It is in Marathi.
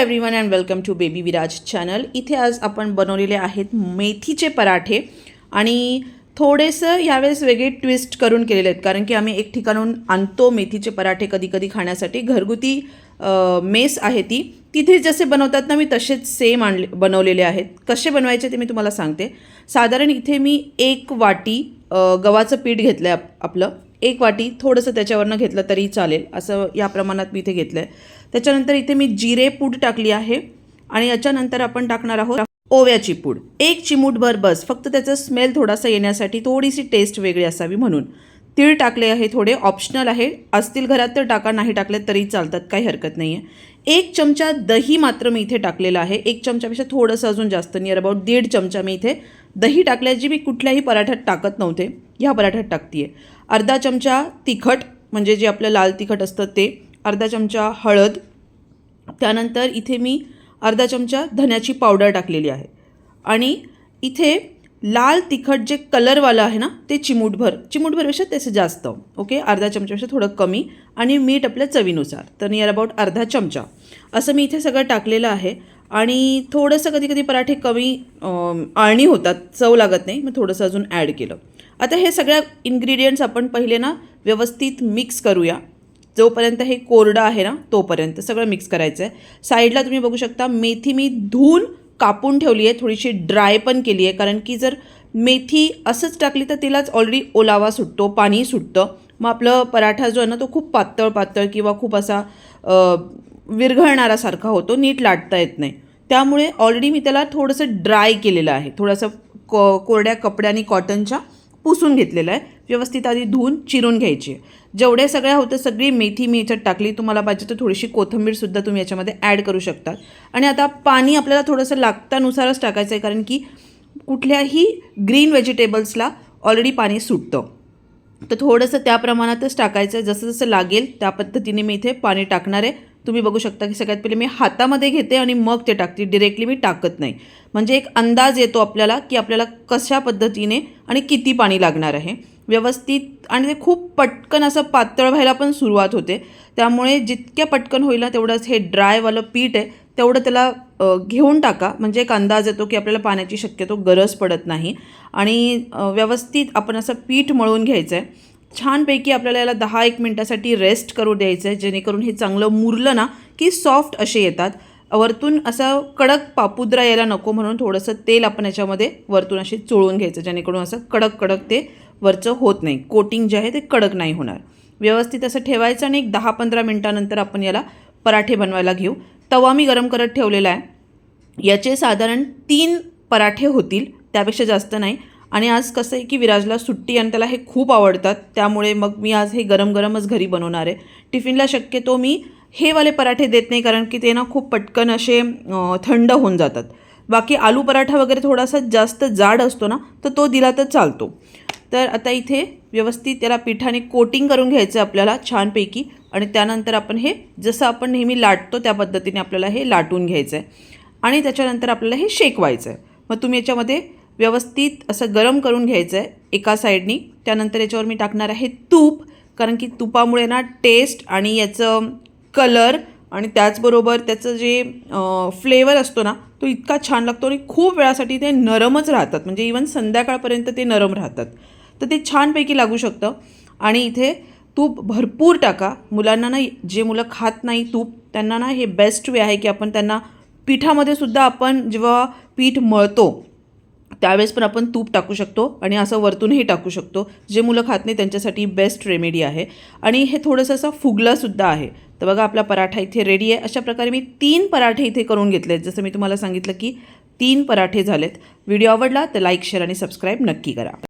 Everyone and welcome to baby Viraj channel इथे आज आपण बनवलेले आहेत मेथीचे पराठे. आणि थोडेसं यावेळेस वेगळे ट्विस्ट करून केलेले आहेत. कारण की आम्ही एक ठिकाणून आणतो मेथीचे पराठे कधी कधी खाण्यासाठी. घरगुती मेस आहे ती. तिथे जसे बनवतात ना मी तसेच सेम आणले बनवलेले आहेत. कसे बनवायचे ते मी तुम्हाला सांगते. साधारण इथे मी एक वाटी गव्हाचं पीठ घेतलं आहे आपलं. एक वाटी थोडंसं त्याच्यावरनं घेतलं तरी चालेल. असं या प्रमाणात मी इथे घेतलं आहे त्याच्यानंतर इथे मी जिरे पूड टाकली आहे आणि याच्यानंतर आपण टाकणार आहोत ओव्याची पूड. एक चिमूटभर बस. फक्त त्याचा स्मेल थोडासा येण्यासाठी थोडीशी टेस्ट वेगळी असावी म्हणून. तीळ टाकले आहे थोडे. ऑप्शनल आहे. असतील घरात तर टाका. नाही टाकले तरी चालतात. काही हरकत नाही आहे एक चमचा दही मात्र मी इथे टाकलेलं आहे. एक चमच्यापेक्षा थोडंसं अजून जास्त. नियर अबाउट दीड चमचा मी इथे दही टाकल्याची मी कुठल्याही पराठ्यात टाकत नव्हते. ह्या पराठ्यात टाकते अर्धा चमचा तिखट म्हणजे जे आपलं लाल तिखट असतं ते अर्धा चमचा हळद त्यानंतर इथे मी अर्धा चमचा धन्याची पावडर टाकलेली आहे. आणि इथे लाल तिखट जे कलरवालं आहे ना ते चिमूटभर चिमूटभरपेक्षा त्याचं जास्त ओके? अर्धा चमच्यापेक्षा थोडं कमी आणि मीठ आपल्या चवीनुसार. तर नियर अबाउट अर्धा चमचा. असं मी इथे सगळं टाकलेलं आहे. आणि थोडंसं कधी कधी पराठे कमी आळणी होतात चव लागत नाही मग थोडंसं अजून ॲड केलं. आता हे सगळ्या इन्ग्रेडियंट्स आपण पहिले ना व्यवस्थित मिक्स करूया. जोपर्यंत हे कोरडं आहे ना तोपर्यंत सगळं मिक्स करायचं आहे साईडला तुम्ही बघू शकता मेथी मी धुवून कापून ठेवली आहे थोडीशी ड्राय पण केली आहे. कारण की जर मेथी असंच टाकली तर तिलाच ऑलरेडी ओलावा सुटतो पाणी सुटतं. मग आपलं पराठा जो आहे ना तो खूप पातळ पातळ किंवा खूप असा विरघळणारासारखा होतो नीट लाटता येत नाही. त्यामुळे ऑलरेडी मी त्याला थोडंसं ड्राय केलेलं आहे. थोडंसं को कोरड्या कपड्याने कॉटनच्या पुसून घेतलेलं आहे. व्यवस्थित आधी धुवून चिरून घ्यायची आहे. जेवढ्या सगळ्या होतं सगळी मेथी मी याच्यात टाकली. तुम्हाला पाहिजे तर थोडीशी कोथिंबीरसुद्धा तुम्ही याच्यामध्ये ॲड करू शकतात. आणि आता पाणी आपल्याला थोडंसं लागतानुसारच टाकायचं आहे कारण की कुठल्याही ग्रीन व्हेजिटेबल्सला ऑलरेडी पाणी सुटतं. तर थोडंसं त्या प्रमाणातच टाकायचं आहे. जसं जसं लागेल त्या पद्धतीने मी इथे पाणी टाकणार आहे. तुम्ही बघू शकता की सगळ्यात पहिले मी हातामध्ये घेते आणि मग ते टाकते. डिरेक्टली मी टाकत नाही. म्हणजे एक अंदाज येतो आपल्याला की आपल्याला कशा पद्धतीने आणि किती पाणी लागणार आहे. व्यवस्थित आणि ते खूप पटकन असं पातळ व्हायला पण सुरुवात होते. त्यामुळे जितक्या पटकन होईल ना तेवढंच हे ड्रायवालं पीठ आहे तेवढं त्याला घेऊन टाका. म्हणजे एक अंदाज येतो की आपल्याला पाण्याची शक्यतो गरज पडत नाही. आणि व्यवस्थित आपण असं पीठ मळून घ्यायचं आहे छानपैकी आपल्याला याला दहा एक मिनटासाठी रेस्ट करू द्यायचं आहे जेणेकरून हे चांगलं मुरलं ना की सॉफ्ट असे येतात. वरतून असं कडक पापुद्रा यायला नको म्हणून थोडंसं तेल आपण याच्यामध्ये वरतून असे चोळून घ्यायचं जेणेकरून असं कडक कडक ते वरचं होत नाही. कोटिंग जे आहे ते कडक नाही होणार. व्यवस्थित असं ठेवायचं आणि एक दहा पंधरा मिनटानंतर आपण याला पराठे बनवायला घेऊ. तवा मी गरम करत ठेवलेला आहे. याचे साधारण तीन पराठे होतील त्यापेक्षा जास्त नाही. आणि आज कसं आहे की विराजला सुट्टी आणि त्याला हे खूप आवडतात त्यामुळे मग मी आज हे गरम गरमच घरी बनवणार आहे. टिफिनला शक्यतो मी हे वाले पराठे देत नाही कारण की ते ना खूप पटकन असे थंड होऊन जातात. बाकी आलू पराठा वगैरे थोडासा जास्त जाड असतो ना तर तो दिला तर चालतो. तर आता इथे व्यवस्थित त्याला पिठाने कोटिंग करून घ्यायचं आहे आपल्याला छानपैकी आणि त्यानंतर आपण हे जसं आपण नेहमी लाटतो त्या पद्धतीने आपल्याला हे लाटून घ्यायचं आहे आणि त्याच्यानंतर आपल्याला हे शेकवायचं आहे मग तुम्ही याच्यामध्ये व्यवस्थित असं गरम करून घ्यायचं आहे एका साईडनी. त्यानंतर याच्यावर मी टाकणार आहे तूप कारण की तुपामुळे ना टेस्ट आणि याचं कलर आणि त्याचबरोबर त्याचं जे फ्लेवर असतो ना तो इतका छान लागतो आणि खूप वेळासाठी ते नरमच राहतात. म्हणजे इवन संध्याकाळपर्यंत ते नरम राहतात. तर ते छानपैकी लागू शकतं. आणि इथे तूप भरपूर टाका. मुलांना ना जे मुलं खात नाही तूप त्यांना ना हे बेस्ट वे आहे की आपण त्यांना पिठामध्ये सुद्धा आपण जेव्हा पीठ मळतो त्यावेळेस पण आपण तूप टाकू शकतो आणि असं वरतूनही टाकू शकतो. जे मुलं खात नाही त्यांच्यासाठी बेस्ट रेमेडी आहे. आणि हे थोडंसं असं फुगलासुद्धा आहे. तर बघा आपला पराठा इथे रेडी आहे. अशा प्रकारे मी तीन पराठे इथे करून घेतले आहेत जसं मी तुम्हाला सांगितलं की तीन पराठे झालेत. व्हिडिओ आवडला तर लाईक शेअर आणि सबस्क्राईब नक्की करा.